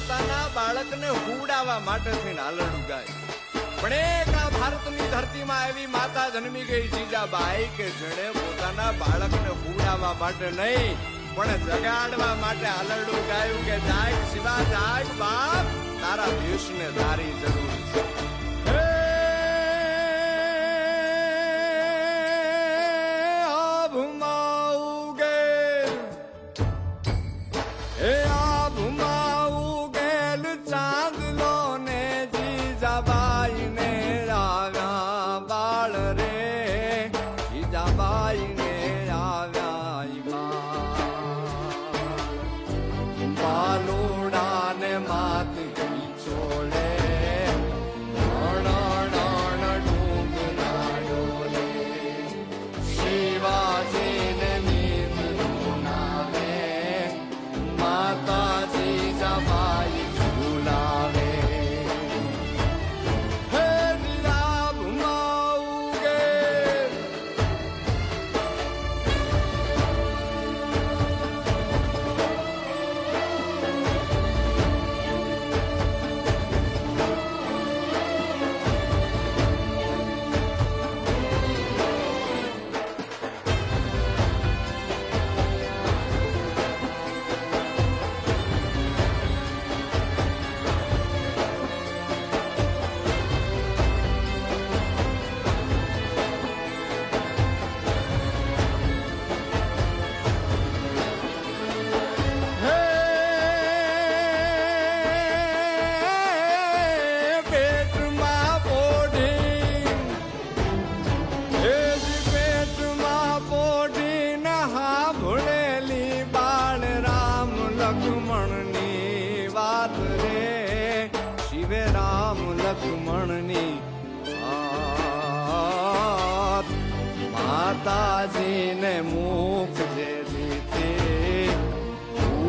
પોતાના બાળકને હુડાવવા માટે થઈને હાલરડું ગાય પણ એક આ ભારતની ધરતીમાં એવી માતા જન્મી ગઈ જીજાબાઈ કે જેણે પોતાના બાળકને હુડાવવા માટે નહીં, પણ જગાડવા માટે હાલરડું ગાયું કે જાગ શિવા જાગ બાપ, તારા દેશને તારી જરૂર છે. રામ લક્ષ્મણની માતાજીને મુખ જે દીધી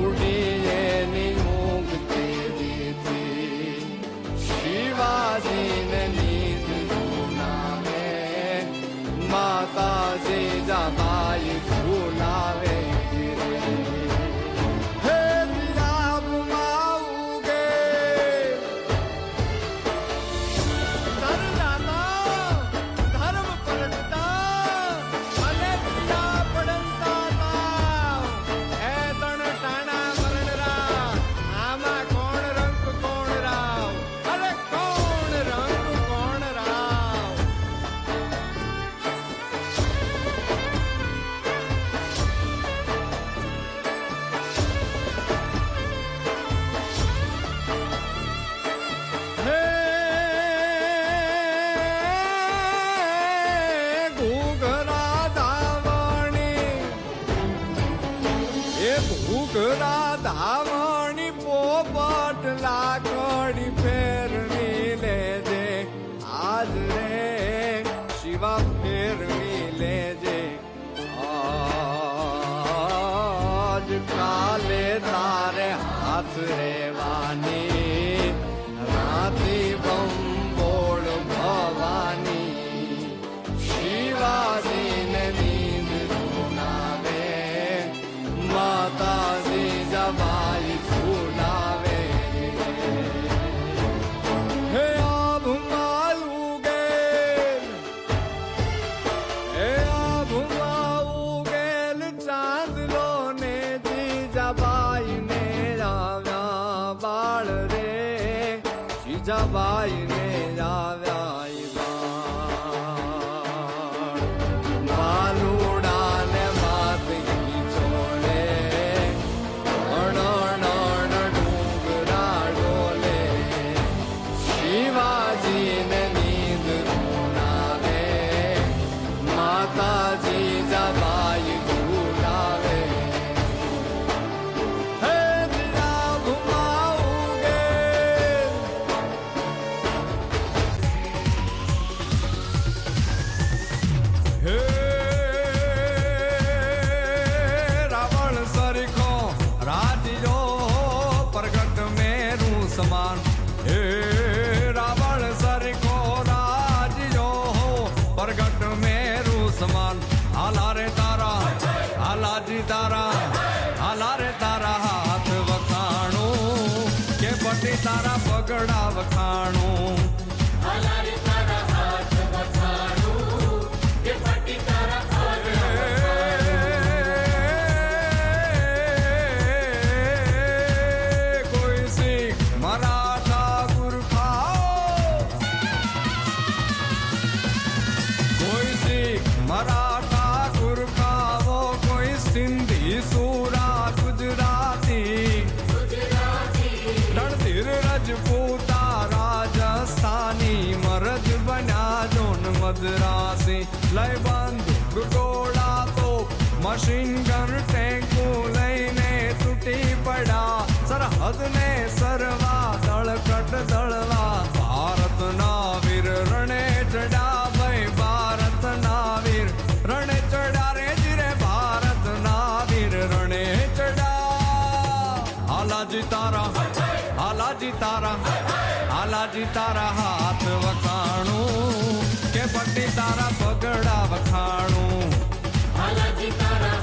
ઉડી એની મુક્તિ દીધી. શિવાજીને ઘૂઘરા ધાવણી પોપટ લાકડી ફેરવી લેજે. આજ રે શિવા ફેરવી લેજે. આજ કાલે તારે હાથ રેવાની જીજાબાઈ ને સમાન હે રાવણ સરખો રાજ્યો હો પ્રગટ મેરુ સમાન હાલા રે તારા હાલાજી તારા હાલા રે તારા હાથ વખાણું કે પટી તારા પગડા વખાણું मदरासी तो मशीन गन टेंकू भारत ना रणे चढ़ा भाई भारत ना वीर चढ़ा रे जिरे, भारत ना रणे चढ़ा। आला जी तारा आला जी तारा आला जी तारा, हाथ वखाणू। પગડી તારા પગડા વખાણું. હાલાજી તારા